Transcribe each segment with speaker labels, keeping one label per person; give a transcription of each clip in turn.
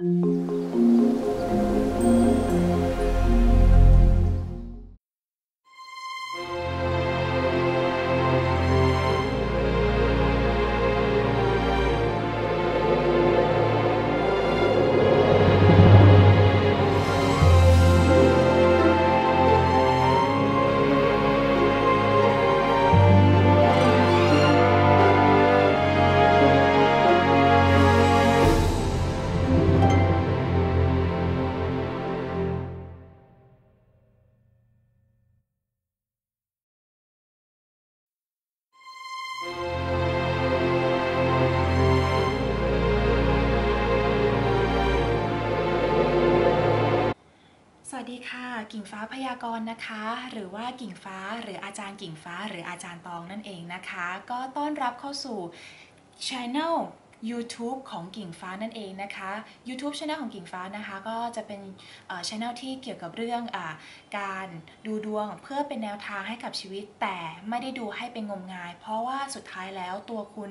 Speaker 1: ส พยากรณ์นะคะ หรือว่ากิ่งฟ้า หรืออาจารย์กิ่งฟ้า หรืออาจารย์ตองนั่นเองนะคะ ก็ต้อนรับเข้าสู่ Channel YouTube ของกิ่งฟ้านั่นเองนะคะ YouTube Channel ของกิ่งฟ้านะคะ ก็จะเป็นเอ่อ Channel ที่เกี่ยวกับเรื่องอการดูดวงเพื่อเป็นแนวทางให้กับชีวิต แต่ไม่ได้ดูให้เป็นงมงาย เพราะว่าสุดท้ายแล้วตัวคุณ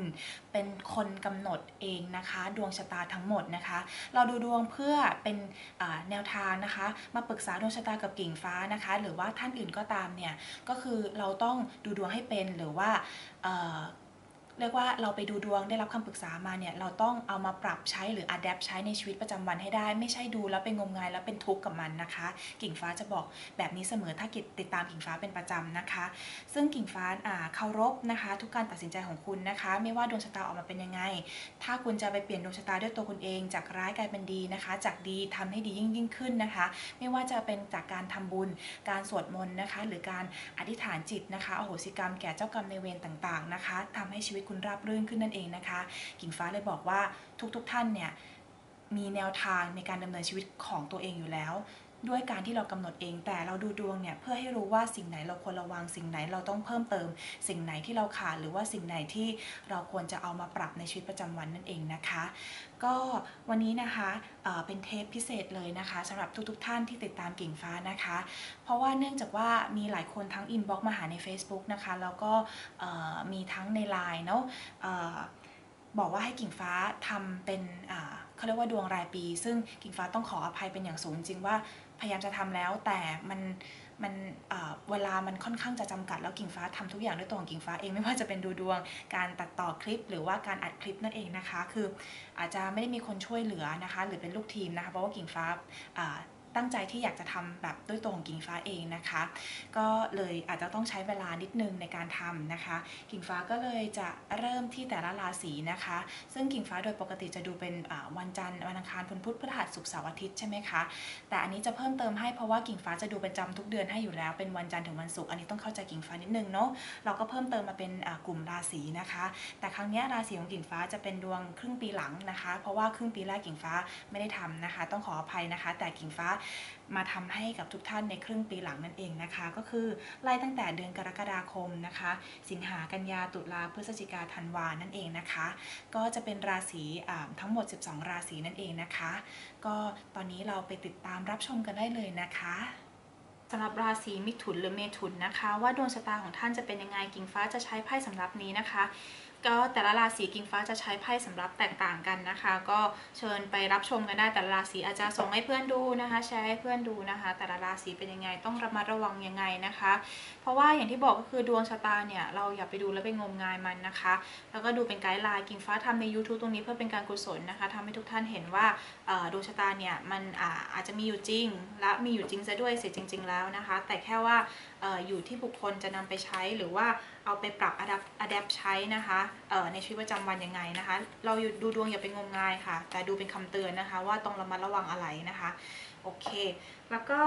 Speaker 1: เป็นคนกำหนดเองนะคะ ดวงชะตาทั้งหมดนะคะ เราดูดวงเพื่อเป็นแนวทางนะคะ มาปรึกษาดวงชะตากับกิ่งฟ้านะคะ หรือว่าท่านอื่นก็ตามเนี่ยก็คือเราต้องดูดวงให้เป็นหรือว่า เรียกว่าเราไปดูดวงได้รับคำปรึกษามาเนี่ยเราต้องเอามาปรับใช้หรืออัดแอปใช้ในชีวิตประจำวันให้ได้ ไม่ใช่ดูแล้วเป็นงมงายแล้วเป็นทุกข์กับมันนะคะ กิ่งฟ้าจะบอกแบบนี้เสมอถ้ากิจติดตามกิ่งฟ้าเป็นประจำนะคะ ซึ่งกิ่งฟ้าอ่าเคารพนะคะ ทุกการตัดสินใจของคุณนะคะ ไม่ว่าดวงชะตาออกมาเป็นยังไง ถ้าคุณจะไปเปลี่ยนดวงชะตาด้วยตัวคุณเอง จากร้ายกลายเป็นดีนะคะ จากดีทำให้ดียิ่งยิ่งขึ้นนะคะ ไม่ว่าจะเป็นจากการทำบุญ การสวดมนต์นะคะ หรือการอธิษฐานจิตนะคะ อโหสิกรรมแก่เจ้ากรรมในเวรต่างๆนะคะทำให้ชีวิตคุณราบรื่นขึ้นนั่นเองนะคะ กิ่งฟ้าเลยบอกว่าทุกๆท่านเนี่ยมีแนวทางในการดำเนินชีวิตของตัวเองอยู่แล้ว ด้วยการที่เรากำหนดเอง แต่เราดูดวงเนี่ยเพื่อให้รู้ว่าสิ่งไหนเราควรระวังสิ่งไหนเราต้องเพิ่มเติม สิ่งไหนที่เราขาดหรือว่าสิ่งไหนที่เราควรจะเอามาปรับในชีวิตประจำวันนั่นเองนะคะ ก็วันนี้นะคะเเป็นเทปพิเศษเลยนะคะสำหรับทุกๆท่านที่ติดตามกิ่งฟ้านะคะ เพราะว่าเนื่องจากว่ามีหลายคนทั้งอินบ็อกซ์มาหาใน Facebook นะคะแล้วก็มีทั้งใน Line เนาะบอกว่าให้กิ่งฟ้าทำเป็นเขาเรียกว่าดวงรายปี ซึ่งกิ่งฟ้าต้องขออภัยเป็นอย่างสูงจริงว่า พยายามจะทำแล้ว แต่มันมันเวลามันค่อนข้างจะจำกัดแล้วกิ่งฟ้าทำทุกอย่างด้วยตัวของกิ่งฟ้าเองไม่ว่าจะเป็นดูดวง การตัดต่อคลิป หรือว่าการอัดคลิปนั่นเองนะคะ คืออาจจะไม่ได้มีคนช่วยเหลือนะคะ หรือเป็นลูกทีมนะคะ เพราะว่ากิ่งฟ้า ตั้งใจที่อยากจะทำแบบด้วยตัวของกิ่งฟ้าเองนะคะ ก็เลยอาจจะต้องใช้เวลานิดนึงในการทำนะคะ กิ่งฟ้าก็เลยจะเริ่มที่แต่ละราศีนะคะ ซึ่งกิ่งฟ้าโดยปกติจะดูเป็นวันจันทร์วันอังคารพุธพุธพฤหัสศุกร์เสาร์อาทิตย์ใช่ไหมคะแต่อันนี้จะเพิ่มเติมให้เพราะว่ากิ่งฟ้าจะดูประจำทุกเดือนให้อยู่แล้วเป็นวันจันทร์ถึงวันศุกร์อันนี้ต้องเข้าใจกิ่งฟ้านิดนึงเนาะเราก็เพิ่มเติมมาเป็นกลุ่มราศีนะคะ แต่ครั้งนี้ราศีของกิ่งฟ้าจะเป็นดวงครึ่งปีหลังนะคะ เพราะว่าครึ่งปีแรกกิ่งฟ้าไม่ได้ทำนะคะ ต้องขออภัยนะคะ แต่กิ่งฟ้ามาทำให้กับทุกท่านในครึ่งปีหลังนั่นเองนะคะ ก็คือไล่ตั้งแต่เดือนกรกฎาคมนะคะ สิงหากันยาตุลาพฤศจิกาธันวานั่นเองนะคะ ก็จะเป็นราศีทั้งหมด 12 ราศีนั่นเองนะคะ ก็ตอนนี้เราไปติดตามรับชมกันได้เลยนะคะสำหรับราศีมิถุนหรือเมถุนนะคะ ว่าดวงชะตาของท่านจะเป็นยังไงกิ่งฟ้าจะใช้ไพ่สำหรับนี้นะคะ ก็แต่ละราศีกิ่งฟ้าจะใช้ไพ่สำหรับแตกต่างกันนะคะ ก็เชิญไปรับชมกันได้แต่ละราศีอาจจะส่งให้เพื่อนดูนะคะแชร์ให้เพื่อนดูนะคะ แต่ละราศีเป็นยังไงต้องระมัดระวังยังไงนะคะ เพราะว่าอย่างที่บอกก็คือดวงชะตาเนี่ยเราอย่าไปดูแล้วไปงมงายมันนะคะ แล้วก็ดูเป็นไกด์ไลน์กิ่งฟ้าทำใน YouTube ตรงนี้เพื่อเป็นการกุศลนะคะทำให้ทุกท่านเห็นว่าดวงชะตาเนี่ยมันอาอาจจะมีอยู่จริง และมีอยู่จริงซะด้วยเสียจริง ๆ แล้วนะคะ แต่แค่ว่า อยู่ที่บุคคลจะนำไปใช้หรือว่าเอาไปปรับอัดอัดแอปใช้นะคะในชีวิตประจำวันยังไงนะคะ เราดูดวงอย่าไปงมงายค่ะ แต่ดูเป็นคำเตือนนะคะ ว่าต้องระมัดระวังอะไรนะคะ โอเค แล้วก็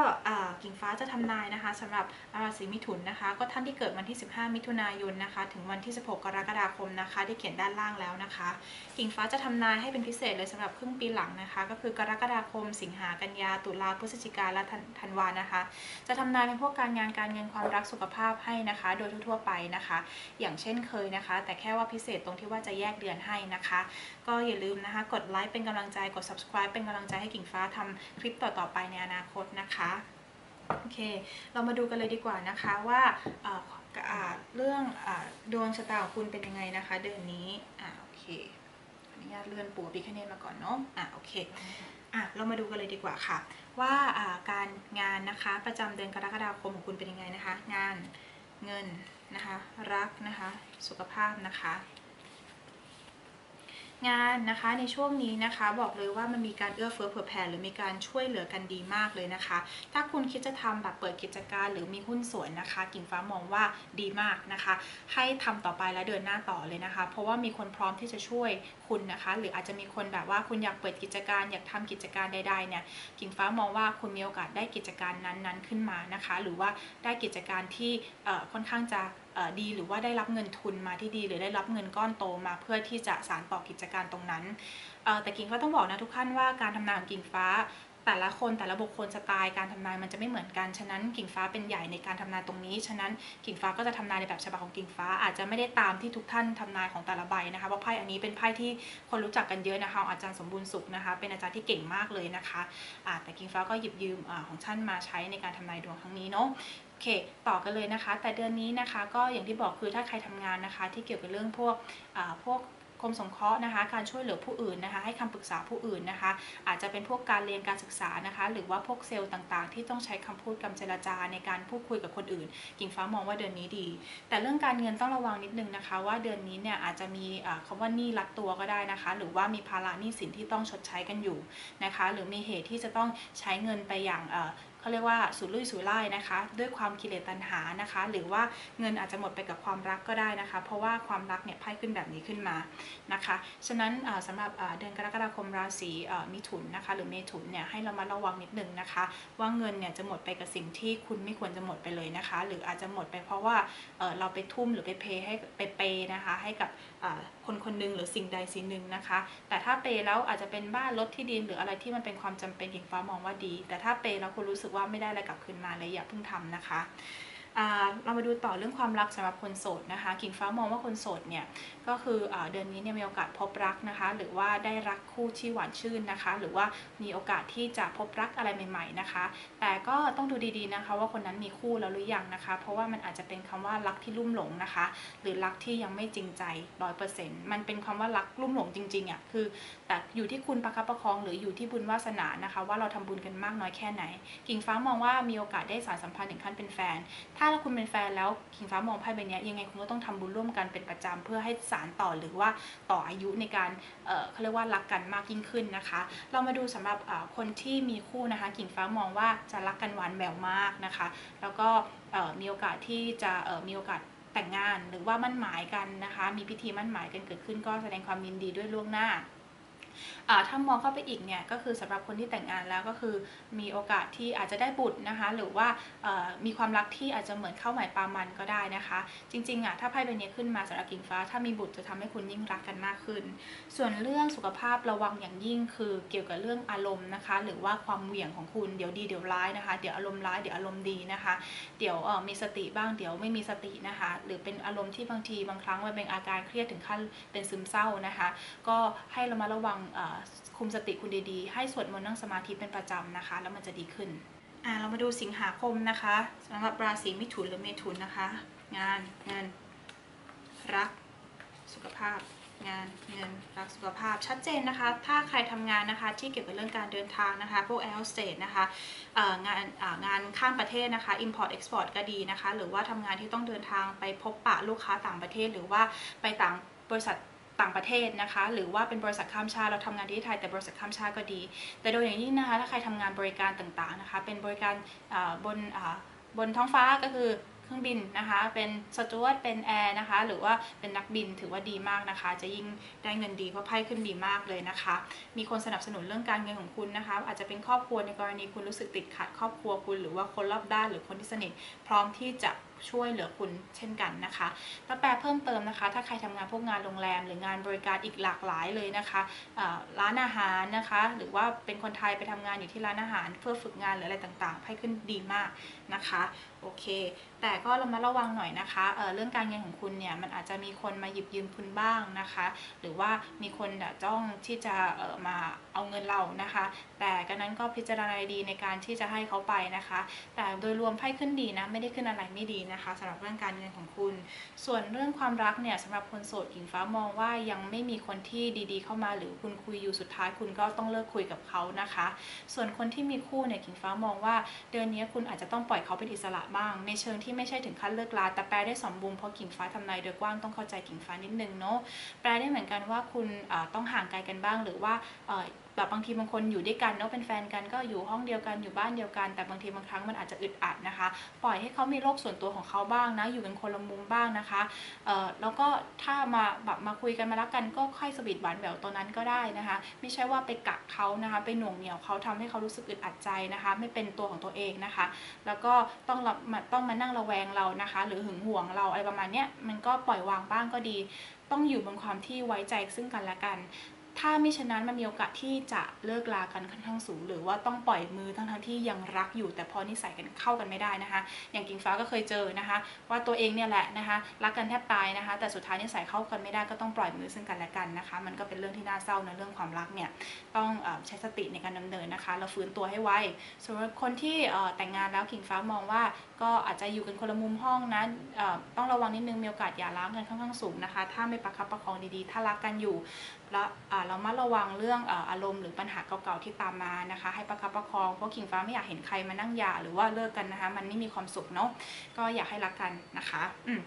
Speaker 1: กิ่งฟ้าจะทำนายนะคะสำหรับราศีมิถุนนะคะ ก็ท่านที่เกิดวันที่ 15 มิถุนายนนะคะ ถึงวันที่ 16 กรกฎาคมนะคะ ได้เขียนด้านล่างแล้วนะคะ กิ่งฟ้าจะทำนายให้เป็นพิเศษเลยสำหรับครึ่งปีหลังนะคะ ก็คือกรกฎาคม สิงหากันยาตุลาพฤศจิกาและธันวานะคะ จะทำนายเป็นพวกการงานการเงินความรักสุขภาพให้นะคะ โดยทั่วๆไปนะคะ อย่างเช่นเคยนะคะ แต่แค่ว่าพิเศษตรงที่ว่าจะแยกเดือนให้นะคะ ก็อย่าลืมนะคะ กดไลค์เป็นกำลังใจกด subscribe เป็นกำลังใจให้กิ่งฟ้าทำคลิปต่อๆไปในอนาคตนะคะโอเค เรามาดูกันเลยดีกว่านะคะว่าเรื่องอดวงชะตาของคุณเป็นยังไงนะคะ เดือนนี้อ่าโอเคอนุญาตเลื่อนปูพิคเนตมาก่อนเนาะอ่าโอเคอะเรามาดูกันเลยดีกว่าค่ะ ว่าอ่าการงานนะคะประจำเดือนกรกฎาคมของคุณเป็นยังไงนะคะ งานเงินนะคะ รักนะคะ สุขภาพนะคะ งานนะคะในช่วงนี้นะคะ บอกเลยว่ามันมีการเอื้อเฟื้อเผื่อแผ่หรือมีการช่วยเหลือกันดีมากเลยนะคะ ถ้าคุณคิดจะทำแบบเปิดกิจการหรือมีหุ้นส่วนนะคะ กิ่งฟ้ามองว่าดีมากนะคะ ให้ทำต่อไปและเดินหน้าต่อเลยนะคะ เพราะว่ามีคนพร้อมที่จะช่วยคุณนะคะ หรืออาจจะมีคนแบบว่าคุณอยากเปิดกิจการอยากทำกิจการใดๆเนี่ยกิ่งฟ้ามองว่าคุณมีโอกาสได้กิจการนั้นๆขึ้นมานะคะ หรือว่าได้กิจการที่ค่อนข้างจะ ดีหรือว่าได้รับเงินทุนมาที่ดี หรือได้รับเงินก้อนโตมาเพื่อที่จะสานต่อกิจการตรงนั้นแต่กิ่งก็ต้องบอกนะทุกท่านว่าการทำนายของกิ่งฟ้าแต่ละคนแต่ละบุคคลสไตล์การทำนายมันจะไม่เหมือนกัน ฉะนั้นกิ่งฟ้าเป็นใหญ่ในการทำนายตรงนี้ ฉะนั้นกิ่งฟ้าก็จะทำนายในแบบฉบับของกิ่งฟ้า อาจจะไม่ได้ตามที่ทุกท่านทำนายของแต่ละใบนะคะ เพราะไพ่อันนี้เป็นไพ่ที่คนรู้จักกันเยอะนะคะ อาจารย์สมบูรณ์สุขนะคะ เป็นอาจารย์ที่เก่งมากเลยนะคะแต่กิ่งฟ้าก็หยิบยืมของท่านมาใช้ในการทำนายดวงครั้งนี้เนาะ เค ต่อกันเลยนะคะ แต่เดือนนี้นะคะ ก็อย่างที่บอกคือถ้าใครทำงานนะคะ ที่เกี่ยวกับเรื่องพวกพวกกรมสงเคราะห์นะคะ การช่วยเหลือผู้อื่นนะคะ ให้คำปรึกษาผู้อื่นนะคะ อาจจะเป็นพวกการเรียนการศึกษานะคะ หรือว่าพวกเซลล์ต่างๆ ที่ต้องใช้คำพูดคำเจรจาในการพูดคุยกับคนอื่น กิ่งฟ้ามองว่าเดือนนี้ดี แต่เรื่องการเงินต้องระวังนิดนึงนะคะ ว่าเดือนนี้เนี่ยอาจจะมีอ่าคำว่าหนี้รัดตัวก็ได้นะคะ หรือว่ามีภาระหนี้สินที่ต้องชดใช้กันอยู่นะคะ หรือมีเหตุที่จะต้องใช้เงินไปอย่าง เขาเรียกว่าสุรุ่ยสุร่ายนะคะ ด้วยความกิเลสตัณหานะคะ หรือว่าเงินอาจจะหมดไปกับความรักก็ได้นะคะ เพราะว่าความรักเนี่ยไพ่ขึ้นแบบนี้ขึ้นมานะคะ ฉะนั้นอ่าสำหรับเดือนกรกฎาคมราศีมิถุนนะคะ หรือเมถุนเนี่ยให้เรามาระวังนิดนึงนะคะ ว่าเงินเนี่ยจะหมดไปกับสิ่งที่คุณไม่ควรจะหมดไปเลยนะคะ หรืออาจจะหมดไปเพราะว่าเราไปทุ่มหรือไปเพย์ให้ไปเปย์นะคะให้กับคนคนหนึ่งหรือสิ่งใดสิ่งหนึ่งนะคะ แต่ถ้าเปย์แล้วอาจจะเป็นบ้านรถที่ดินหรืออะไรที่มันเป็นความจำเป็นหญิงฟ้ามองว่าดี แต่ถ้าเปย์แล้วคุณรู้สึกว่าไม่ได้อะไรกลับคืนมาเลยอย่าเพิ่งทำนะคะ เรามาดูต่อเรื่องความรักสำหรับคนโสดนะคะ กิ่งฟ้ามองว่าคนโสดเนี่ยก็คืออเดือนนี้เนี่ยมีโอกาสพบรักนะคะ หรือว่าได้รักคู่ที่หวานชื่นนะคะ หรือว่ามีโอกาสที่จะพบรักอะไรใหม่ๆนะคะ แต่ก็ต้องดูดีๆนะคะ ว่าคนนั้นมีคู่แล้วหรือยังนะคะ เพราะว่ามันอาจจะเป็นคำว่ารักที่ลุ่มหลงนะคะ หรือรักที่ยังไม่จริงใจร้อยเปอร์เซ็นต์มันเป็นคำว่ารักลุ่มหลงจริงๆอะคือ แต่อยู่ที่คุณประคับประคอง หรืออยู่ที่บุญวาสนานะคะ ว่าเราทำบุญกันมากน้อยแค่ไหน กิ่งฟ้ามองว่ามีโอกาสได้สารสัมพันธ์ถึงขั้นเป็นแฟนถ้าคุณเป็นแฟนแล้วกิ่งฟ้ามองไพ่ใบนี้ยังไงคุณก็ต้องทำบุญร่วมกันเป็นประจำเพื่อให้สารต่อหรือว่าต่ออายุในการเอ่อเขาเรียกว่ารักกันมากยิ่งขึ้นนะคะ เรามาดูสำหรับคนที่มีคู่นะคะกิ่งฟ้ามองว่าจะรักกันหวานแหววมากนะคะ แล้วก็มีโอกาสที่จะมีโอกาสแต่งงานหรือว่ามั่นหมายกันนะคะ มีพิธีมั่นหมายกันเกิดขึ้นก็แสดงความยินดีด้วยล่วงหน้า ถ้ามองเข้าไปอีกเนี่ยก็คือสำหรับคนที่แต่งงานแล้วก็คือมีโอกาสที่อาจจะได้บุตรนะคะ หรือว่ามีความรักที่อาจจะเหมือนเข้าหมายปลามันก็ได้นะคะ จริงๆอะถ้าไพ่ใบนี้ขึ้นมาสำหรับกิ่งฟ้า ถ้ามีบุตรจะทำให้คุณยิ่งรักกันมากขึ้น ส่วนเรื่องสุขภาพระวังอย่างยิ่งคือเกี่ยวกับเรื่องอารมณ์นะคะ หรือว่าความเหวี่ยงของคุณเดี๋ยวดีเดี๋ยวร้ายนะคะ เดี๋ยวอารมณ์ร้ายเดี๋ยวอารมณ์ดีนะคะ เดี๋ยวมีสติบ้างเดี๋ยวไม่มีสตินะคะ หรือเป็นอารมณ์ที่บางทีบางครั้งมันเป็นอาการเครียดถึงขั้นเป็นซึมเศร้านะคะ ก็ให้เรามาระวังคุมสติคุณดีๆ ให้สวดมนต์นั่งสมาธิเป็นประจำนะคะ แล้วมันจะดีขึ้นอ่าเรามาดูสิงหาคมนะคะสำหรับราศีมิถุนหรือเมถุนนะคะ งานเงินรักสุขภาพงานเงินรักสุขภาพชัดเจนนะคะ ถ้าใครทำงานนะคะที่เกี่ยวกับเรื่องการเดินทางนะคะ พวก air hostess นะคะงานงานข้ามประเทศนะคะ import export ก็ดีนะคะ หรือว่าทำงานที่ต้องเดินทางไปพบปะลูกค้าต่างประเทศ หรือว่าไปต่างบริษัท ต่างประเทศนะคะ หรือว่าเป็นบริษัทข้ามชาติเราทำงานที่ไทยแต่บริษัทข้ามชาติก็ดี แต่โดยอย่างยิ่งนะคะถ้าใครทำงานบริการต่างๆนะคะ เป็นบริการบนบนท้องฟ้าก็คือเครื่องบินนะคะ เป็นสจวตเป็นแอร์นะคะ หรือว่าเป็นนักบินถือว่าดีมากนะคะ จะยิ่งได้เงินดีเพราะไพ่ขึ้นดีมากเลยนะคะ มีคนสนับสนุนเรื่องการเงินของคุณนะคะ อาจจะเป็นครอบครัวในกรณีคุณรู้สึกติดขัดครอบครัวคุณ หรือว่าคนรอบด้านหรือคนที่สนิทพร้อมที่จะ ช่วยเหลือคุณเช่นกันนะคะแล้วแปลเพิ่มเติมนะคะ ถ้าใครทำงานพวกงานโรงแรม หรืองานบริการอีกหลากหลายเลยนะคะร้านอาหารนะคะ หรือว่าเป็นคนไทยไปทำงานอยู่ที่ร้านอาหาร เพื่อฝึกงานหรืออะไรต่างๆไพ่ขึ้นดีมากนะคะ โอเค แต่ก็ระมัดระวังหน่อยนะคะเเรื่องการเงินของคุณเนี่ยมันอาจจะมีคนมาหยิบยืมคุณบ้างนะคะ หรือว่ามีคนจ้องที่จะมาเอาเงินเรานะคะ แต่กันนั้นก็พิจารณาดีในการที่จะให้เขาไปนะคะ แต่โดยรวมไพ่ขึ้นดีนะไม่ได้ขึ้นอะไรไม่ดีนะคะสำหรับเรื่องการเงินของคุณ ส่วนเรื่องความรักเนี่ยสำหรับคนโสดหญิงฟ้ามองว่ายังไม่มีคนที่ดีๆ เข้ามาหรือคุณคุยอยู่สุดท้ายคุณก็ต้องเลิกคุยกับเขานะคะ ส่วนคนที่มีคู่เนี่ยหญิงฟ้ามองว่าเดือนนี้คุณอาจจะต้องปล่อยเขาเป็นอิสระบ้าง ในเชิงที่ไม่ใช่ถึงขั้นเลิกลาแต่แปลได้สมบูรณ์เพราะกิ่งฟ้าทำนายโดยกว้างต้องเข้าใจกิ่งฟ้านิดนึงเนาะแปลได้เหมือนกันว่าคุณต้องห่างไกลกันบ้างหรือว่า แบบบางทีบางคนอยู่ด้วยกันเนาะเป็นแฟนกันก็อยู่ห้องเดียวกันอยู่บ้านเดียวกัน แต่บางทีบางครั้งมันอาจจะอึดอัดนะคะ ปล่อยให้เขามีโลกส่วนตัวของเขาบ้างนะ อยู่กันคนละมุมบ้างนะคะเอ่อแล้วก็ถ้ามาแบบมาคุยกันมารักกันก็ค่อยสวีทหวานแหววตัวนั้นก็ได้นะคะ ไม่ใช่ว่าไปกักเขานะคะ ไปหน่วงเหนี่ยวเขาทำให้เขารู้สึกอึดอัดใจนะคะ ไม่เป็นตัวของตัวเองนะคะ แล้วก็ต้องมาต้องมานั่งระแวงเรานะคะ หรือหึงหวงเราอะไรประมาณนี้มันก็ปล่อยวางบ้างก็ดี ต้องอยู่บนความที่ไว้ใจซึ่งกันและกัน ถ้าไมิฉะนั้นมันมีโอกาสที่จะเลิกลากันค่อนข้างสูง หรือว่าต้องปล่อยมือทั้งทั้งที่ยังรักอยู่ แต่พอนิสัยกันเข้ากันไม่ได้นะคะ อย่างกิ่งฟ้าก็เคยเจอนะคะ ว่าตัวเองเนี่ยแหละนะคะ รักกันแทบตายนะคะ แต่สุดท้ายนิสัยเข้ากันไม่ได้ก็ต้องปล่อยมือซึ่งกันและกันนะคะ มันก็เป็นเรื่องที่น่าเศร้านะเรื่องความรักเนี่ยต้องใช้สติในการดำเนินนะคะ เราฟื้นตัวให้ไวสำหรับคนที่แต่งงานแล้วกิ่งฟ้ามองว่า ก็อาจจะอยู่กันคนละมุมห้องนะต้องระวังนิดนึงมีโอกาสอย่าร้างกันค่อนข้างสูงนะคะ ถ้าไม่ประคับประคองดีๆ ถ้ารักกันอยู่แล้วเรามาระวังเรื่องอารมณ์หรือปัญหาเก่าๆที่ตามมานะคะ ให้ประคับประคองเพราะขิงฟ้าไม่อยากเห็นใครมานั่งหย่าหรือว่าเลิกกันนะคะ มันไม่มีความสุขเนาะก็อยากให้รักกันนะคะ อืม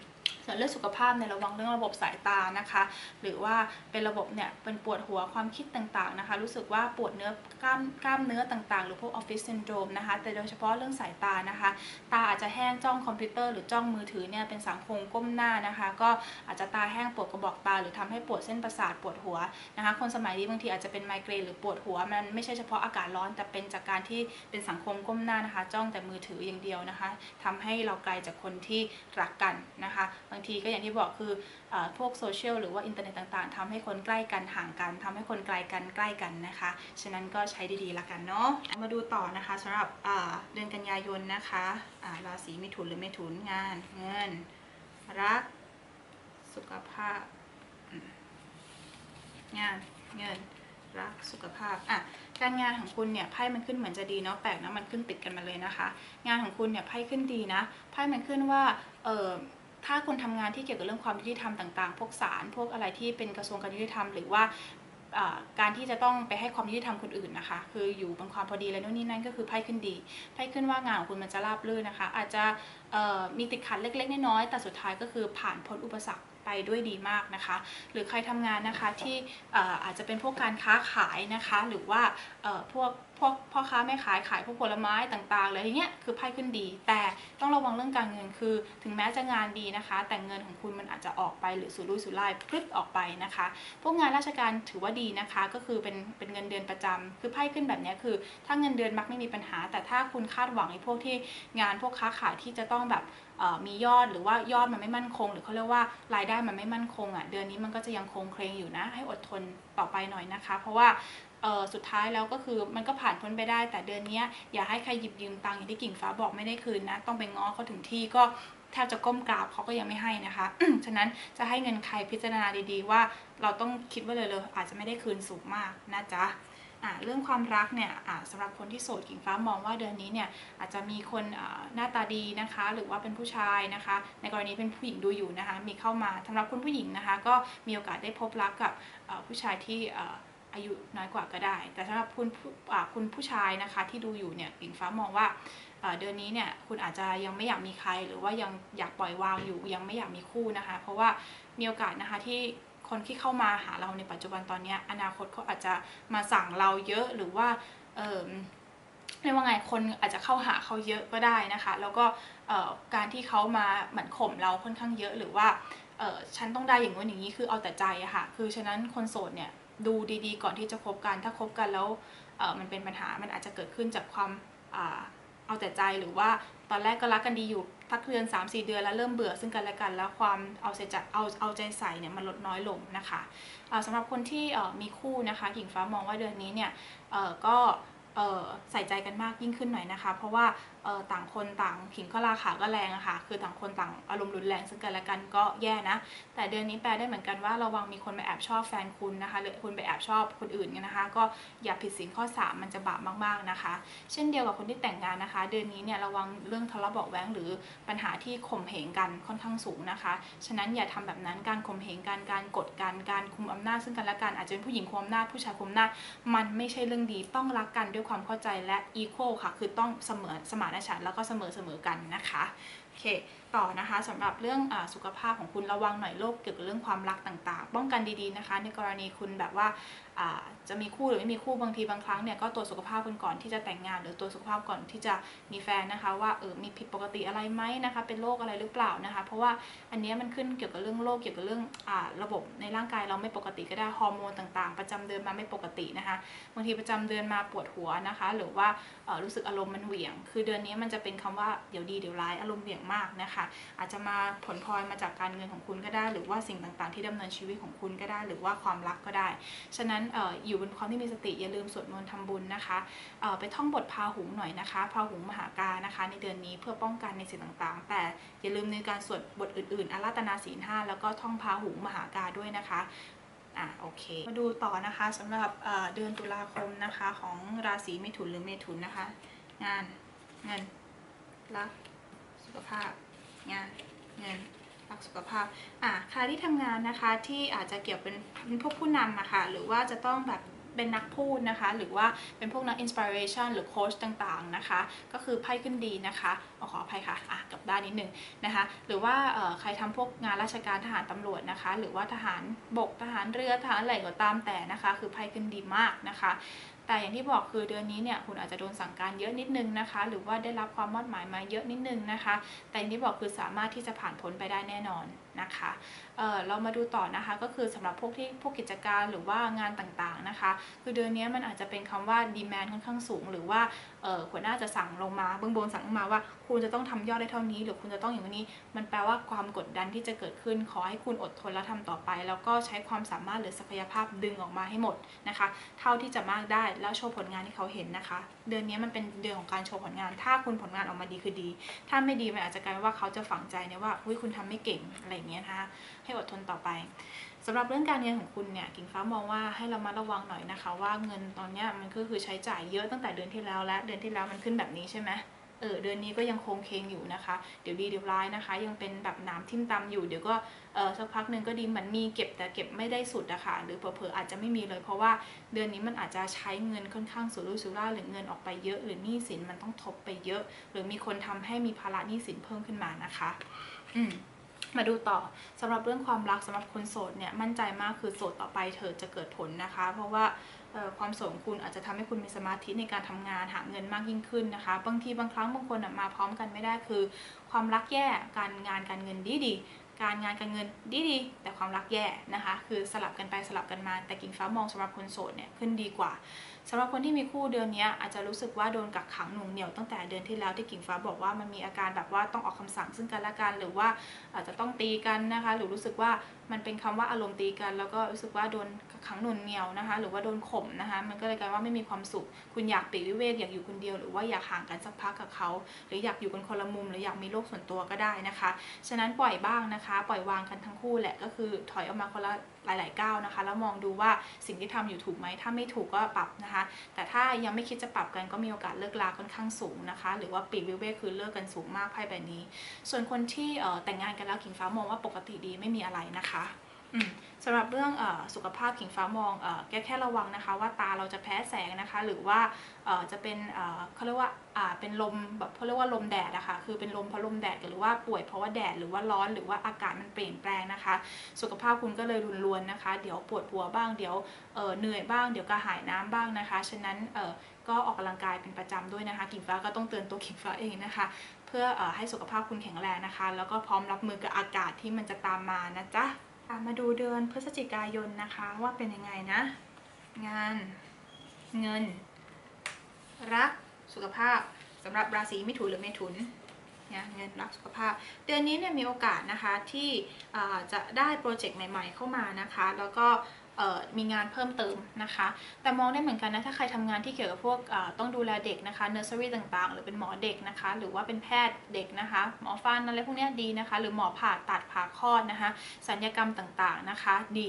Speaker 1: ส่วนเรื่องสุขภาพเนี่ยระวังเรื่องระบบสายตานะคะ หรือว่าเป็นระบบเนี่ยเป็นปวดหัวความคิดต่างๆนะคะ รู้สึกว่าปวดเนื้อกล้ามกล้ามเนื้อต่างๆ หรือพวกออฟฟิศซินโดรมนะคะ แต่โดยเฉพาะเรื่องสายตานะคะ ตาอาจจะแห้งจ้องคอมพิวเตอร์หรือจ้องมือถือเนี่ยเป็นสังคมก้มหน้านะคะ ก็อาจจะตาแห้งปวดกระบอกตา หรือทำให้ปวดเส้นประสาทปวดหัวนะคะ คนสมัยนี้บางทีอาจจะเป็นไมเกรนหรือปวดหัวมันไม่ใช่เฉพาะอากาศร้อนแต่เป็นจากการที่เป็นสังคมก้มหน้านะคะ จ้องแต่มือถืออย่างเดียวนะคะทำให้เราไกลจากคนที่รักกันนะคะางทีก็อย่างที่บอกคืออพวกโซเชียลหรือว่าอินเทอร์เน็ตต่างๆทำให้คนใกล้กันห่างกันทำให้คนไกลกันใกล้กันนะคะ ฉะนั้นก็ใช้ดีๆละกันเนาะมาดูต่อนะคะสำหรับเดือนกันยายนนะคะราศีมิถุนหรือเมถุนงานเงิน รัก สุขภาพ งานเงินรักสุขภาพอะการงานของคุณเนี่ยไพ่มันขึ้นเหมือนจะดีเนาะแปลกนะมันขึ้นติดกันมาเลยนะคะ งานของคุณเนี่ยไพ่ขึ้นดีนะไพ่มันขึ้นว่าเออ ถ้าคุณทำงานที่เกี่ยวกับเรื่องความยุติธรรมต่างๆ พวกศาลพวกอะไรที่เป็นกระทรวงการยุติธรรมหรือว่าการที่จะต้องไปให้ความยุติธรรมคนอื่นนะคะ คืออยู่บนความพอดีและนู่นนี่นั่นก็คือไพ่ขึ้นดีไพ่ขึ้นว่างานของคุณมันจะราบรื่นนะคะ อาจจะมีติดขัดเล็ก ๆ น้อยๆแต่สุดท้ายก็คือผ่านพ้นอุปสรรคไปด้วยดีมากนะคะ หรือใครทำงานนะคะที่อาจจะเป็นพวกการค้าขายนะคะ หรือว่าพวก พวกพ่อค้าแม่ขายขายพวกผลไม้ต่างๆเลยทีเนี้ยคือไพ่ขึ้นดี แต่ต้องระวังเรื่องการเงินคือ ถึงแม้จะงานดีนะคะ แต่เงินของคุณมันอาจจะออกไปหรือสุรุ่ยสุร่ายพลึบออกไปนะคะ พวกงานราชการถือว่าดีนะคะ ก็คือเป็นเป็นเงินเดือนประจำคือไพ่ขึ้นแบบนี้คือ ถ้าเงินเดือนมักไม่มีปัญหา แต่ถ้าคุณคาดหวังไอ้พวกที่งานพวกค้าขายที่จะต้องแบบมียอดหรือว่ายอดมันไม่มั่นคง หรือเขาเรียกว่ารายได้มันไม่มั่นคงอะเดือนนี้มันก็จะยังคงเคลงอยู่นะ ให้อดทนต่อไปหน่อยนะคะ เพราะว่า สุดท้ายแล้วก็คือมันก็ผ่านพ้นไปได้ แต่เดือนนี้อย่าให้ใครหยิบยืมตังค์อย่างที่กิ่งฟ้าบอกไม่ได้คืนนะ ต้องไปง้อเขาถึงที่ก็แทบจะก้มกราบเขาก็ยังไม่ให้นะคะ ฉะนั้นจะให้เงินใครพิจารณาดีๆ ว่าเราต้องคิดว่าเลยเลยอาจจะไม่ได้คืนสูงมากนะจ๊ะเรื่องความรักเนี่ยสำหรับคนที่โสดกิ่งฟ้ามองว่าเดือนนี้เนี่ยอาจจะมีคนหน้าตาดีนะคะ หรือว่าเป็นผู้ชายนะคะ ในกรณีเป็นผู้หญิงดูอยู่นะคะ มีเข้ามาสำหรับคุณผู้หญิงนะคะ ก็มีโอกาสได้พบรักกับผู้ชายที่ อายุน้อยกว่าก็ได้ แต่สำหรับคุณคุณผู้ชายนะคะที่ดูอยู่เนี่ยกิ่งฟ้ามองว่าเดือนนี้เนี่ยคุณอาจจะยังไม่อยากมีใคร หรือว่ายังอยากปล่อยวางอยู่ยังไม่อยากมีคู่นะคะ เพราะว่ามีโอกาสนะคะที่คนที่เข้ามาหาเราในปัจจุบันตอนนี้อนาคตเขาอาจจะมาสั่งเราเยอะหรือว่าเออเรียกว่าไงคนอาจจะเข้าหาเขาเยอะก็ได้นะคะ แล้วก็การที่เขามาเหมือนข่มเราค่อนข้างเยอะหรือว่าฉันต้องได้อย่างนู้นอย่างนี้คือเอาแต่ใจอะค่ะ คือฉะนั้นคนโสดเนี่ย ดูดีๆ ก่อนที่จะคบกัน ถ้าคบกันแล้วมันเป็นปัญหา มันอาจจะเกิดขึ้นจากความเอาแต่ใจหรือว่าตอนแรกก็รักกันดีอยู่พักเดือน 3-4 เดือนแล้วเริ่มเบื่อซึ่งกันและกัน แล้วความเอาใจเอาเอาใจใส่เนี่ยมันลดน้อยลงนะคะสำหรับคนที่มีคู่นะคะหญิงฟ้ามองว่าเดือนนี้เนี่ยก็ใส่ใจกันมากยิ่งขึ้นหน่อยนะคะ เพราะว่า ออต่างคนต่างขิงก็ราขาก็แรงอะค่ะคือต่างคนต่างอารมณ์รุนแรงซึ่งกันและกันก็แย่นะ แต่เดือนนี้แปลได้เหมือนกันว่าระวังมีคนมาแอบชอบแฟนคุณนะคะหรือคุณไปแอบชอบคนอื่นกันนะคะ ก็อย่าผิดศีลข้อ 3 มันจะบาปมากๆนะคะ เช่นเดียวกับคนที่แต่งงานนะคะ เดือนนี้เนี่ยระวังเรื่องทะเลาะเบาะแว้งหรือปัญหาที่ข่มเหงกันค่อนข้างสูงนะคะ ฉะนั้นอย่าทำแบบนั้นการข่มเหงกันการกดกันการคุมอำนาจซึ่งกันและกันอาจจะเป็นผู้หญิงคุมอำนาจผู้ชายคุมอำนาจมันไม่ใช่เรื่องดีต้องรักกันด้วยความเข้าใจและอีโคค่ะคือต้องเสมอสมานฉันแล้วก็เสมอเสมอกันนะคะโอเคต่อนะคะสำหรับเรื่องอสุขภาพของคุณระวังหน่อยโรคเกี่ยวกับเรื่องความรักต่างๆ ป้องกันดีๆนะคะ ในกรณีคุณแบบว่า จะมีคู่หรือไม่มีคู่บางทีบางครั้งเนี่ยก็ตรวจสุขภาพคุณก่อนที่จะแต่งงาน หรือตรวจสุขภาพก่อนที่จะมีแฟนนะคะว่าเออมีผิดปกติอะไรไหมนะคะ เป็นโรคอะไรหรือเปล่านะคะ เพราะว่าอันนี้มันขึ้นเกี่ยวกับเรื่องโรคเกี่ยวกับเรื่องอ่าระบบในร่างกายเราไม่ปกติก็ได้ฮอร์โมนต่างๆ ประจำเดือนมาไม่ปกตินะคะบางทีประจำเดือนมาปวดหัวนะคะ หรือว่ารู้สึกอารมณ์มันเหวี่ยง คือเดือนนี้มันจะเป็นคำว่าเดี๋ยวดีเดี๋ยวร้ายอารมณ์เหวี่ยงมากนะคะ อาจจะมาผลพลอยมาจากการเงินของคุณก็ได้ หรือว่าสิ่งต่างๆ ที่ดำเนินชีวิตของคุณก็ได้ หรือว่าความรักก็ได้ ฉะนั้นอออยู่บนความที่มีสติอย่าลืมสวดมนต์ทำบุญนะคะไปท่องบทพาหุงหน่อยนะคะพาหุงมหากานะคะ ในเดือนนี้เพื่อป้องกันในสิ่งต่างๆ แต่อย่าลืมในการสวดบทอื่นๆอาราตนาศีลห้าแล้วก็ท่องพาหุงมหากาด้วยนะคะอะโอเคมาดูต่อนะคะสำหรับเดือนตุลาคมนะคะของราศีเมถุนหรือเมถุนนะคะ งานเงินรักสุขภาพงานเงิน รักสุขภาพอะใครที่ทำงานนะคะที่อาจจะเกี่ยวเป็นเป็นพวกผู้นำอะค่ะหรือว่าจะต้องแบบเป็นนักพูดนะคะ หรือว่าเป็นพวกนักอินสปิเรชันหรือโค้ชต่างๆนะคะ ก็คือไพ่ขึ้นดีนะคะอขออภัยค่ะอะกลับด้านนิดนึงนะคะ หรือว่าใครทำพวกงานราชการทหารตำรวจนะคะ หรือว่าทหารบกทหารเรือทหารอะไรก็ตามแต่นะคะ คือไพ่ขึ้นดีมากนะคะ แต่อย่างที่บอกคือเดือนนี้เนี่ยคุณอาจจะโดนสั่งการเยอะนิดนึงนะคะ หรือว่าได้รับความมอดหมายมาเยอะนิดนึงนะคะ แต่อย่างที่บอกคือสามารถที่จะผ่านพ้นไปได้แน่นอน นะคะเเรามาดูต่อนะคะก็คือสำหรับพวกที่พวกกิจการหรือว่างานต่างๆนะคะ คือเดือนนี้มันอาจจะเป็นคำว่าดีแมนค่อนข้างสูง หรือว่าหัวหน้าจะสั่งลงมาเบื้องบนสั่งลงมาว่า คุณจะต้องทำยอดได้เท่านี้ หรือคุณจะต้องอย่างนี้ มันแปลว่าความกดดันที่จะเกิดขึ้น ขอให้คุณอดทนและทำต่อไป แล้วก็ใช้ความสามารถหรือศักยภาพดึงออกมาให้หมดนะคะ เท่าที่จะมากได้แล้วโชว์ผลงานที่เขาเห็นนะคะ เดือนนี้มันเป็นเดือนของการโชว์ผลงาน ถ้าคุณผลงานออกมาดีคือดี ถ้าไม่ดีมันอาจจะกลายว่าเขาจะฝังใจเนี่ยว่าอุ้ยคุณทำไม่เก่งอะไรอย่างเงี้ยนะคะให้อดทนต่อไปสำหรับเรื่องการเงินของคุณเนี่ยกิ่งฟ้ามองว่าให้เรามาระวังหน่อยนะคะ ว่าเงินตอนนี้มันก็คือใช้จ่ายเยอะตั้งแต่เดือนที่แล้วและเดือนที่แล้วมันขึ้นแบบนี้ใช่ไหม เออเดือนนี้ก็ยังคงเคงอยู่นะคะ เดี๋ยวดีเดี๋ยวร้ายนะคะ ยังเป็นแบบน้ำทิ่มตำอยู่เดี๋ยวก็เออสักพักหนึ่งก็ดีเหมือนมีเก็บแต่เก็บไม่ได้สุดอะคะหรือเผลอๆอาจจะไม่มีเลย เพราะว่าเดือนนี้มันอาจจะใช้เงินค่อนข้างสุรุ่ยสุร่ายหรือเงินออกไปเยอะ หรือหนี้สินมันต้องทบไปเยอะ หรือมีคนทำให้มีภาระหนี้สินเพิ่มขึ้นมานะคะ อืมมาดูต่อสำหรับเรื่องความรักสำหรับคนโสดเนี่ยมั่นใจมากคือโสดต่อไปเธอจะเกิดผลนะคะ เพราะว่า ความสดของคุณอาจจะทำให้คุณมีสมาธิในการทำงานหาเงินมากยิ่งขึ้นนะคะ บางทีบางครั้งบางคนมาพร้อมกันไม่ได้คือ ความรักแย่การงานการเงินดีดีการงานการเงินดีดีแต่ความรักแย่นะคะ คือสลับกันไปสลับกันมา แต่กิ่งฟ้ามองสำหรับคนโสดเนี่ยขึ้นดีกว่าสำหรับคนที่มีคู่เดือนนี้อาจจะรู้สึกว่าโดนกักขังหน่วงเหนี่ยวตั้งแต่เดือนที่แล้วที่กิ่งฟ้าบอกว่ามันมีอาการแบบว่าต้องออกคำสั่งซึ่งกันและกันหรือว่าอาจจะต้องตีกันนะคะ หรือรู้สึกว่ามันเป็นคำว่าอารมณ์ตีกัน แล้วก็รู้สึกว่าโดนขังหน่วงเหนี่ยวนะคะ หรือว่าโดนข่มนะคะ มันก็เลยกลายว่าไม่มีความสุข คุณอยากปีวิเวกอยากอยู่คนเดียว หรือว่าอยากห่างกันสักพักกับเขา หรืออยากอยู่กันคนละมุม หรืออยากมีโลกส่วนตัวก็ได้นะคะ ฉะนั้นปล่อยบ้างนะคะ ปล่อยวางกันทั้งคู่แหละ ก็คือถอยออกมาคนละหลาย ๆ ก้าวนะคะ แล้วมองดูว่าสิ่งที่ทำอยู่ถูกไหม ถ้าไม่ถูกก็ปรับนะคะ แต่ถ้ายังไม่คิดจะปรับกันก็มีโอกาสเลิกลาค่อนข้างสูงนะคะ หรือว่าปีกวิเวกคือเลิกกันสูงมากไพ่แบบนี้ ส่วนคนที่แต่งงานกันแล้วขิงฟ้ามองว่าปกติดีไม่มีอะไรนะคะ สำหรับเรื่องอสุขภาพขิงฟ้ามองอแค่แค่ระวังนะคะ ว่าตาเราจะแพ้แสงนะคะ หรือว่าจะเป็นเขาเรียกว่าเป็นลมแบบเขาเรียกว่าลมแดดอะคะ คือเป็นลมเพราะลมแดดหรือว่าป่วยเพราะว่าแดดหรือว่าร้อนหรือว่าอากาศมันเปลี่ยนแปลงนะคะ สุขภาพคุณก็เลยรุนรวนนะคะ เดี๋ยวปวดหัวบ้างเดี๋ยวเหนื่อยบ้างเดี๋ยวกระหายน้ำบ้างนะคะ ฉะนั้นก็ออกกำลังกายเป็นประจำด้วยนะคะกิ่งฟ้าก็ต้องเตือนตัวกิ่งฟ้าเองนะคะ เพื่อให้สุขภาพคุณแข็งแรงนะคะ แล้วก็พร้อมรับมือกับอากาศที่มันจะตามมานะจ๊ะ มาดูเดือนพฤศจิกายนนะคะว่าเป็นยังไงนะ งานเงิน รักสุขภาพสำหรับราศีมิถุนหรือเมถุนนะเงินรักสุขภาพ เดือนนี้เนี่ยมีโอกาสนะคะที่จะได้โปรเจกต์ใหม่ ๆ เข้ามานะคะ แล้วก็ มีงานเพิ่มเติมนะคะ แต่มองได้เหมือนกันนะ ถ้าใครทำงานที่เกี่ยวกับพวกต้องดูแลเด็กนะคะเนอร์เซอรี่ต่างๆ หรือเป็นหมอเด็กนะคะ หรือว่าเป็นแพทย์เด็กนะคะ หมอฟันอะไรพวกนี้ดีนะคะ หรือหมอผ่าตัดผ่าคลอดนะคะสัญญกรรมต่างๆนะคะดี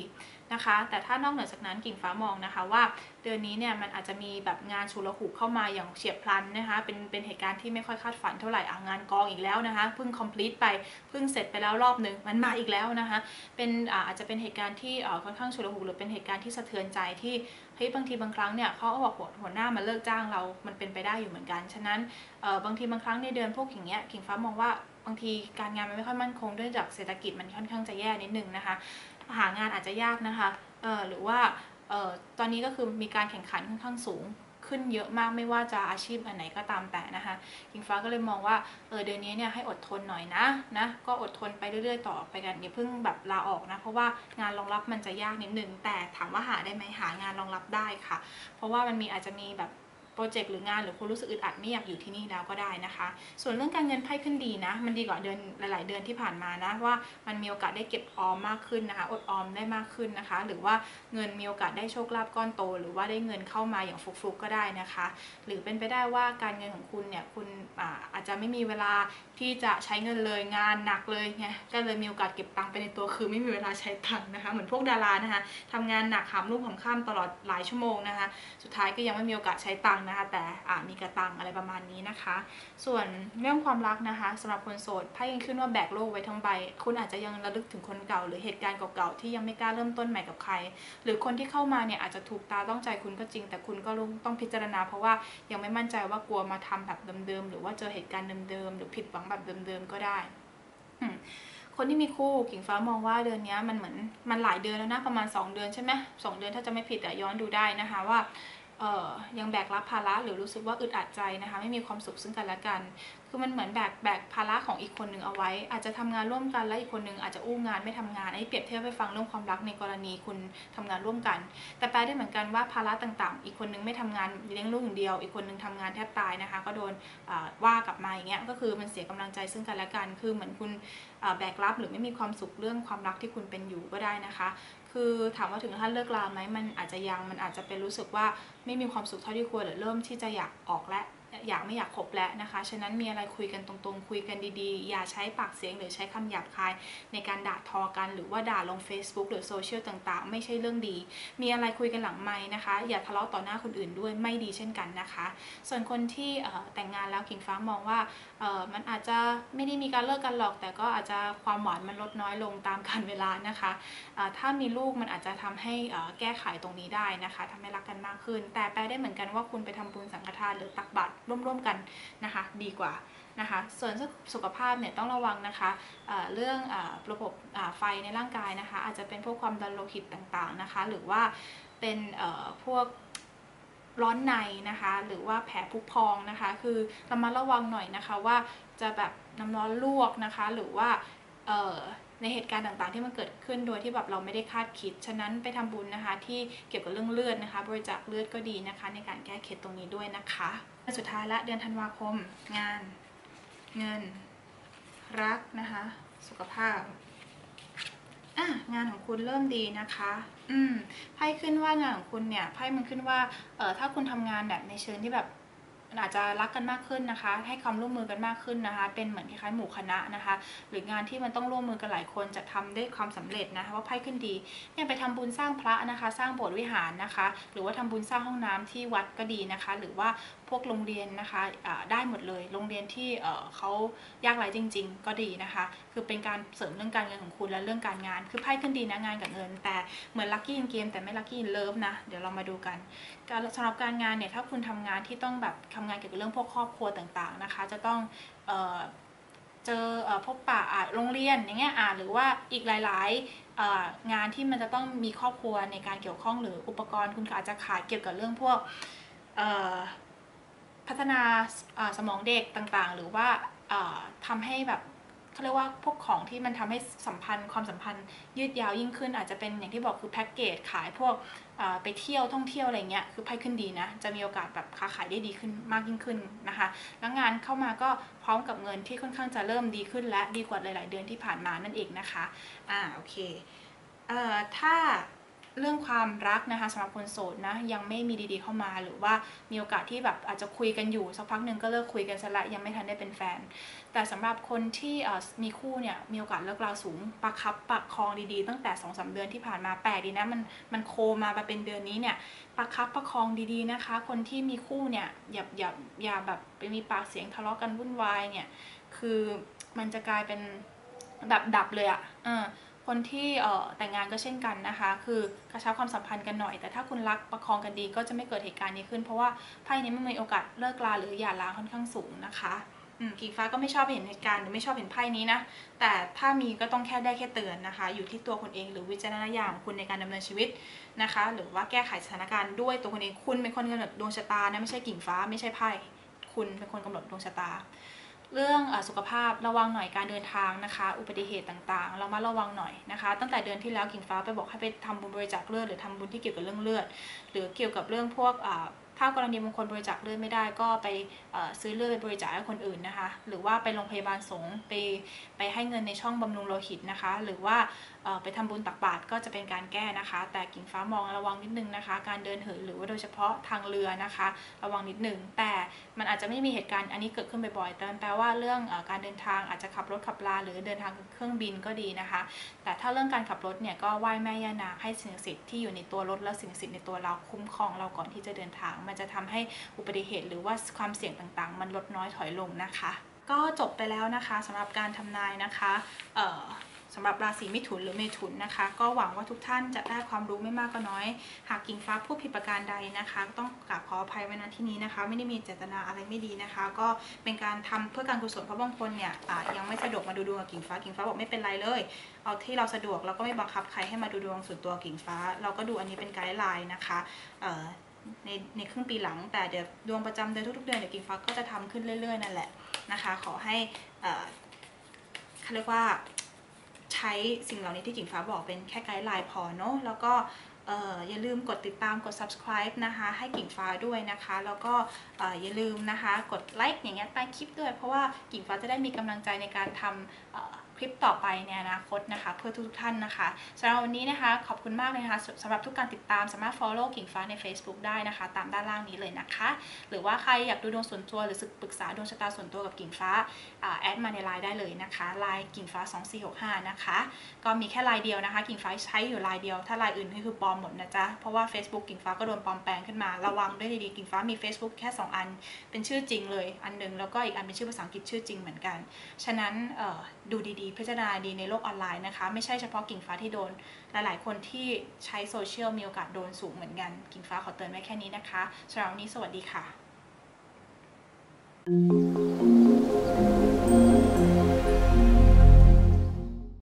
Speaker 1: นะคะ แต่ถ้านอกเหนือจากนั้นกิ่งฟ้ามองนะคะว่า ดือนนี้เนี่ยมันอาจจะมีแบบงานฉุลหุกเข้ามาอย่างเฉียบพลันนะคะเป็นเป็นเหตุการณ์ที่ไม่ค่อยคาดฝันเท่าไหร่อะงานกองอีกแล้วนะคะเพิ่ง complete ไปเพิ่งเสร็จไปแล้วรอบหนึ่งมันมาอีกแล้วนะคะเป็นอาจจะเป็นเหตุการณ์ที่ค่อนข้างฉุลหุกหรือเป็นเหตุการณ์ที่สะเทือนใจที่เฮ้ยบางทีบางครั้งเนี่ยเขาเอาบอกหัวหัวหน้ามาเลิกจ้างเรา มันเป็นไปได้อยู่เหมือนกัน ฉะนั้นเออบางทีบางครั้งในเดือนพวกอย่างเงี้ยกิ่งฟ้ามองว่าบางทีการงานมันไม่ค่อยมั่นคงด้วยจากเศรษฐกิจมันค่อนข้างจะแย่นิดนึงนะคะ หางานอาจจะยากนะคะเออหรือว่า ออตอนนี้ก็คือมีการแข่งขันค่อนข้างสูงขึ้นเยอะมากไม่ว่าจะอาชีพอันไหนก็ตามแต่นะคะกิงฟ้าก็เลยมองว่าเออเดือนนี้เนี่ยให้อดทนหน่อยนะนะ ก็อดทนไปเรื่อยๆ ต่อไปกันอย่าเพิ่งแบบลาออกนะ เพราะว่างานรองรับมันจะยากนิดนึงแต่ถามว่าหาได้ไหมหางานรองรับได้ค่ะ เพราะว่ามันมีอาจจะมีแบบ โปรเจกต์หรืองานหรือคุณรู้สึกอึดอัดไม่อยากอยู่ที่นี่แล้วก็ได้นะคะ ส่วนเรื่องการเงินไพ่ขึ้นดีนะ มันดีกว่าเดือนหลาย ๆ เดือนที่ผ่านมานะว่ามันมีโอกาสได้เก็บออมมากขึ้นนะคะ อดออมได้มากขึ้นนะคะ หรือว่าเงินมีโอกาสได้โชคลาภก้อนโต หรือว่าได้เงินเข้ามาอย่างฟุกๆกก็ได้นะคะ หรือเป็นไปได้ว่าการเงินของคุณเนี่ยคุณอาอาจจะไม่มีเวลาที่จะใช้เงินเลยงานหนักเลยไงก็เลยมีโอกาสเก็บตังค์ไปในตัวคือไม่มีเวลาใช้ตังค์นะคะเหมือนพวกดารานะคะทำงานหนักหามรุ่งหามค่ำตลอดหลายชั่วโมงนะคะ สุดท้ายก็ยังไม่มีโอกาสใช้ตังค์นะคะ แต่มีกระตังอะไรประมาณนี้นะคะ ส่วนเรื่องความรักนะคะสำหรับคนโสดไพ่ยังขึ้นว่าแบกโลกไว้ทั้งใบ คุณอาจจะยังระลึกถึงคนเก่า หรือเหตุการณ์เก่าๆที่ยังไม่กล้าเริ่มต้นใหม่กับใคร หรือคนที่เข้ามาเนี่ยอาจจะถูกตาต้องใจคุณก็จริง แต่คุณก็ต้องพิจารณา เพราะว่ายังไม่มั่นใจว่ากลัวมาทำแบบเดิมๆหรือว่าเจอเหตุการณ์เดิมๆหรือผิดหวังแบบเดิมๆก็ได้คนที่มีคู่กิ่งฟ้ามองว่าเดือนนี้มันเหมือนมันหลายเดือนแล้วนะประมาณ 2 เดือนใช่ไหมสองเดือนถ้าจะไม่ผิดแต่ย้อนดูได้นะคะว่า ยังแบกรับภาระหรือรู้สึกว่าอึดอัดใจนะคะไม่มีความสุขซึ่งกันและกัน คือมันเหมือนแบกแบกภาระของอีกคนหนึ่งเอาไว้ อาจจะทำงานร่วมกันแล้วอีกคนหนึ่งอาจจะอู้งานไม่ทำงานไอ้เปรียบเทียบไปฟังเรื่องความรักในกรณีคุณทำงานร่วมกัน แต่แปลได้เหมือนกันว่าภาระต่างๆ อีกคนนึงไม่ทำงานเลี้ยงลูกอย่างเดียว อีกคนนึงทำงานแทบตายนะคะ ก็โดนว่ากลับมาอย่างเงี้ยก็คือมันเสียกำลังใจซึ่งกันและกัน คือเหมือนคุณแบกรับหรือไม่มีความสุขเรื่องความรักที่คุณเป็นอยู่ก็ได้นะคะ คือถามว่าถึงขั้นเลิกลาไหมมันอาจจะยังมันอาจจะเป็นรู้สึกว่าไม่มีความสุขเท่าที่ควรหรือเริ่มที่จะอยากออกและ อยากไม่อยากคบแล้วนะคะ ฉะนั้นมีอะไรคุยกันตรงๆ คุยกันดีๆ อย่าใช้ปากเสียงหรือใช้คำหยาบคาย ในการด่าทอกันหรือว่าด่าลง Facebook หรือโซเชียลต่างๆ ไม่ใช่เรื่องดี มีอะไรคุยกันหลังไม้นะคะ อย่าทะเลาะต่อหน้าคนอื่นด้วยไม่ดีเช่นกันนะคะ ส่วนคนที่แต่งงานแล้วกิ่งฟ้ามองว่ามันอาจจะไม่ได้มีการเลิกกันหรอก แต่ก็อาจจะความหวานมันลดน้อยลงตามกาลเวลานะคะถ้ามีลูกมันอาจจะทำให้แก้ไขตรงนี้ได้นะคะทำให้รักกันมากขึ้น แต่แปลได้เหมือนกันว่าคุณไปทำบุญสังฆทานหรือตักบาตรร่วมๆกันนะคะดีกว่านะคะส่วนสุขภาพเนี่ยต้องระวังนะคะเเรื่องอระบบไฟในร่างกายนะคะอาจจะเป็นพวกความดันโลหิตต่างๆนะคะหรือว่าเป็นพวกร้อนในนะคะหรือว่าแผลพุพองนะคะคือเรามาระวังหน่อยนะคะว่าจะแบบน้ำร้อนลวกนะคะหรือว่า ในเหตุการณ์ต่างๆ ที่มันเกิดขึ้นโดยที่แบบเราไม่ได้คาดคิด ฉะนั้นไปทำบุญนะคะ ที่เกี่ยวกับเรื่องเลือดนะคะ บริจาคเลือดก็ดีนะคะ ในการแก้เคล็ดตรงนี้ด้วยนะคะสุดท้ายละเดือนธันวาคม งาน เงิน รักนะคะ สุขภาพอะงานของคุณเริ่มดีนะคะ อืมไพ่ขึ้นว่างานของคุณเนี่ยไพ่มันขึ้นว่าเออถ้าคุณทำงานแบบในเชิงที่แบบ อาจจะรักกันมากขึ้นนะคะ ให้ความร่วมมือกันมากขึ้นนะคะ เป็นเหมือนคล้ายๆหมู่คณะนะคะ หรืองานที่มันต้องร่วมมือกันหลายคนจะทำได้ความสำเร็จนะคะว่าไพ่ขึ้นดีเนี่ยไปทำบุญสร้างพระนะคะ สร้างโบสถ์วิหารนะคะ หรือว่าทำบุญสร้างห้องน้ำที่วัดก็ดีนะคะ หรือว่าพวกโรงเรียนนะคะะได้หมดเลย โรงเรียนที่เขายากไร้จริง ๆ ก็ดีนะคะ คือเป็นการเสริมเรื่องการเงินของคุณและเรื่องการงาน คือไพ่ขึ้นดีนะงานกับเงิน แต่เหมือนลัคกี้อินเกมแต่ไม่ลัคกี้อินเลิฟนะ เดี๋ยวเรามาดูกัน การสำหรับการงานเนี่ยถ้าคุณทำงานที่ต้องแบบทำงานเกี่ยวกับเรื่องพวกครอบครัวต่างๆนะคะ จะต้องเเจอพบปะโรงเรียนอย่างเงี้ยหรือว่าอีกหลายๆงานที่มันจะต้องมีครอบครัวในการเกี่ยวข้องหรืออุปกรณ์คุณอาจจะขาดเกี่ยวกับเรื่องพวกพัฒนาสมองเด็กต่างๆ หรือว่าทำให้แบบ เขาเรียกว่าพวกของที่มันทำให้สัมพันธ์ความสัมพันธ์ยืดยาวยิ่งขึ้น อาจจะเป็นอย่างที่บอกคือแพ็กเกจขายพวกไปเที่ยวท่องเที่ยวอะไรเงี้ยคือไพ่ขึ้นดีนะ จะมีโอกาสแบบค้าขายได้ดีขึ้นมากยิ่งขึ้นนะคะ แล้วงานเข้ามาก็พร้อมกับเงินที่ค่อนข้างจะเริ่มดีขึ้น และดีกว่าหลาย ๆ เดือนที่ผ่านมานั่นเองนะคะอ่าโอเคเอ่อถ้า เรื่องความรักนะคะสำหรับคนโสดนะยังไม่มีดีๆเข้ามา หรือว่ามีโอกาสที่แบบอาจจะคุยกันอยู่สักพักหนึ่งก็เลิกคุยกันซะละยังไม่ทันได้เป็นแฟน แต่สำหรับคนที่มีคู่เนี่ยมีโอกาสเลิกราสูงประคับประคองดีๆ ตั้งแต่2อสเดือนที่ผ่านมาแปลกดีนะมันมันโคมามาเป็นเดือนนี้เนี่ยประคับประคองดีๆนะคะ คนที่มีคู่เนี่ยอย่าอย่าอย่าแบบไปมีปากเสียงทะเลาะกันวุ่นวายเนี่ยคือมันจะกลายเป็นแบบดับเลยอะ่ะ คนที่เอ่อแต่งงานก็เช่นกันนะคะ คือกระชับความสัมพันธ์กันหน่อย แต่ถ้าคุณรักประคองกันดีก็จะไม่เกิดเหตุการณ์นี้ขึ้น เพราะว่าไพ่นี้มันมีโอกาสเลิกลาหรือหย่าร้างค่อนข้างสูงนะคะกีฟ้าก็ไม่ชอบเห็นเหตุการณ์หรือไม่ชอบเห็นไพ่นี้นะ แต่ถ้ามีก็ต้องแค่ได้แค่เตือนนะคะ อยู่ที่ตัวคุณเองหรือวิจารณญาณของคุณในการดำเนินชีวิตนะคะ หรือว่าแก้ไขสถานการณ์ด้วยตัวคุณเองคุณเป็นคนกำหนดดวงชะตานะไม่ใช่กิ่งฟ้าไม่ใช่ไพ่คุณเป็นคนกำหนดดวงชะตา เรื่องอสุขภาพระวังหน่อยการเดินทางนะคะ อุบัติเหตุต่างๆ เรามาระวังหน่อยนะคะ ตั้งแต่เดือนที่แล้วกิ่งฟ้าไปบอกให้ไปทำบุญบริจาคเลือดหรือทำบุญที่เกี่ยวกับเรื่องเลือด หรือเกี่ยวกับเรื่องพวกถ้ากรณีบางคนบริจาคเลือดไม่ได้ก็ไปซื้อเลือดไปบริจาคให้คนอื่นนะคะ หรือว่าไปโรงพยาบาลสงฆ์ไปไปให้เงินในช่องบำรุงโลหิตนะคะ หรือว่าไปทำบุญตักบาตรก็จะเป็นการแก้นะคะ แต่กิ่งฟ้ามองระวังนิดนึงนะคะ การเดินเหินหรือว่าโดยเฉพาะทางเรือนะคะ ระวังนิดนึงแต่มันอาจจะไม่มีเหตุการณ์อันนี้เกิดขึ้นบ่อยๆแต่แปลว่าเรื่องอการเดินทางอาจจะขับรถขับลาหรือเดินทางเครื่องบินก็ดีนะคะ แต่ถ้าเรื่องการขับรถเนี่ยก็ไหว้แม่ย่านาให้สิ่งศักดิ์สิทธิ์ที่อยู่ในตัวรถและสิ่งศักดิ์สิทธิ์ในตัวเราคุ้มครองเราก่อนที่จะเดินทาง มันจะทำให้อุบัติเหตุ หรือว่าความเสี่ยงต่างๆ มันลดน้อยถอยลงนะคะ ก็จบไปแล้วนะคะสำหรับการทำนายนะคะเอ่อ สำหรับราศีมิถุนหรือเมถุนนะคะ ก็หวังว่าทุกท่านจะได้ความรู้ไม่มากก็น้อย หากกิ่งฟ้าพูดผิดประการใดนะคะ ต้องกราบขออภัยไว้ณที่นี้นะคะ ไม่ได้มีเจตนาอะไรไม่ดีนะคะ ก็เป็นการทำเพื่อการกุศลเพราะบางคนเนี่ยยังไม่สะดวกมาดูดวงกับกิ่งฟ้ากิ่งฟ้าบอกไม่เป็นไรเลย เอาที่เราสะดวกเราก็ไม่บังคับใครให้มาดูดวงส่วนตัวกิ่งฟ้า เราก็ดูอันนี้เป็นไกด์ไลน์นะคะในในครึ่งปีหลังแต่เดี๋ยวดวงประจำเดือนทุกๆเดือนเดี๋ยวกิ่งฟ้าก็จะทำขึ้นเรื่อยๆนั่นแหละนะคะ ขอให้เขาเรียกว่า ใช้สิ่งเหล่านี้ที่กิ่งฟ้าบอกเป็นแค่ไกด์ไลน์พอเนาะแล้วก็อย่าลืมกดติดตามกด subscribe นะคะ ให้กิ่งฟ้าด้วยนะคะ แล้วก็อย่าลืมนะคะ กดไลค์อย่างเงี้ยใต้คลิปด้วย เพราะว่ากิ่งฟ้าจะได้มีกำลังใจในการทำ คลิปต่อไปในอนาคตนะคะเพื่อทุกๆท่านนะคะสำหรับวันนี้นะคะขอบคุณมากเลยนะคะสำหรับทุกการติดตามสามารถ follow กิ่งฟ้าใน Facebook ได้นะคะ ตามด้านล่างนี้เลยนะคะ หรือว่าใครอยากดูดวงส่วนตัวหรือศึกปรึกษาดวงชะตาส่วนตัวกับกิ่งฟ้าแอดมาในไลน์ได้เลยนะคะไลน์กิ่งฟ้า 2465 นะคะก็มีแค่ไลน์เดียวนะคะ กิ่งฟ้าใช้อยู่ไลน์เดียว ถ้าไลน์อื่นก็คือปลอมหมดนะจ๊ะเพราะว่า Facebook กิ่งฟ้าก็โดนปลอมแปลงขึ้นมาระวังด้วยดีๆกิ่งฟ้ามี Facebook แค่ 2 อัน เป็นชื่อจริงเลยอันหนึงแล้วก็อีกอันเป็นชื่อภาษาอังกฤษชื่อจริงเหมือนกัน ฉะนั้นเอ่อ ดูดีๆ พิจารณาดีในโลกออนไลน์นะคะ ไม่ใช่เฉพาะกิ่งฟ้าที่โดน หลายๆ คนที่ใช้โซเชียลมีโอกาสโดนสูงเหมือนกัน กิ่งฟ้าขอเตือนไว้แค่นี้นะคะสำหรับวันนี้สวัสดีค่ะ